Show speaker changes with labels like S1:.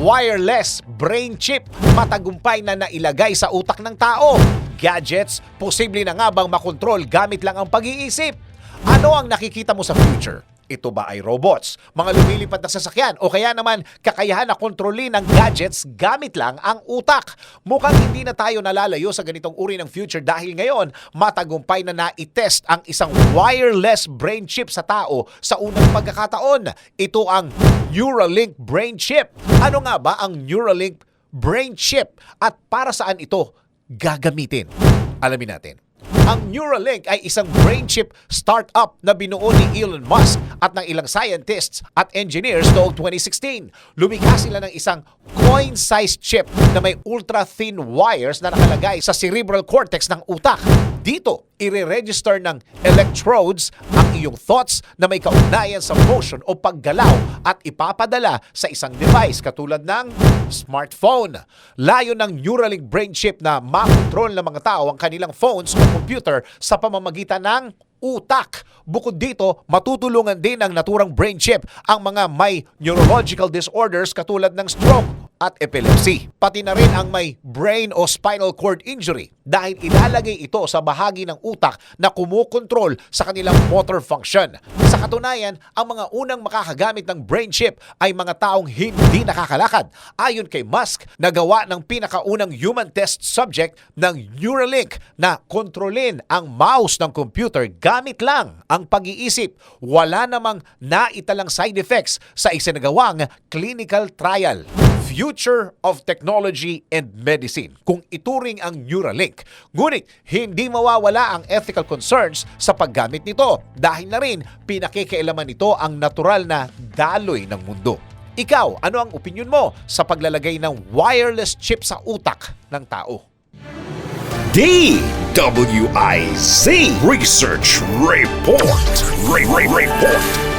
S1: wireless brain chip matagumpay na nailagay sa utak ng tao. Gadgets, posible na nga bang makontrol gamit lang ang pag-iisip? Ano ang nakikita mo sa future? Ito ba ay robots, mga lumilipad na sasakyan o kaya naman kakayahan na kontrolin ng gadgets gamit lang ang utak? Mukhang hindi na tayo nalalayo sa ganitong uri ng future dahil ngayon matagumpay na na-test ang isang wireless brain chip sa tao sa unang pagkakataon. Ito ang Neuralink brain chip. Ano nga ba ang Neuralink brain chip at para saan ito gagamitin? Alamin natin. Ang Neuralink ay isang brain chip startup na binuo ni Elon Musk at ng ilang scientists at engineers noong 2016. Lumikha sila ng isang coin-sized chip na may ultra-thin wires na nakalagay sa cerebral cortex ng utak. Dito, ire-register ng electrodes ang iyong thoughts na may kaugnayan sa motion o paggalaw at ipapadala sa isang device katulad ng smartphone. Layo ng Neuralink brain chip na makontrol ng mga tao ang kanilang phones o computer sa pamamagitan ng utak. Bukod dito, matutulungan din ng naturang brain chip ang mga may neurological disorders katulad ng stroke at epilepsy. Pati na rin ang may brain o spinal cord injury dahil ilalagay ito sa bahagi ng utak na kumukontrol sa kanilang motor function. Sa katunayan, ang mga unang makakagamit ng brain chip ay mga taong hindi nakakalakad. Ayon kay Musk, nagawa ng pinakaunang human test subject ng Neuralink na kontrolin ang mouse ng computer gamit lang ang pag-iisip. Wala namang naitalang side effects sa isinagawang clinical trial future of technology and medicine kung ituring ang Neuralink. Ngunit hindi mawawala ang ethical concerns sa paggamit nito dahil na rin pinakikialaman nito ang natural na daloy ng mundo. Ikaw, ano ang opinion mo sa paglalagay ng wireless chip sa utak ng tao?
S2: DWIZ Research Report. Re- Re- Report.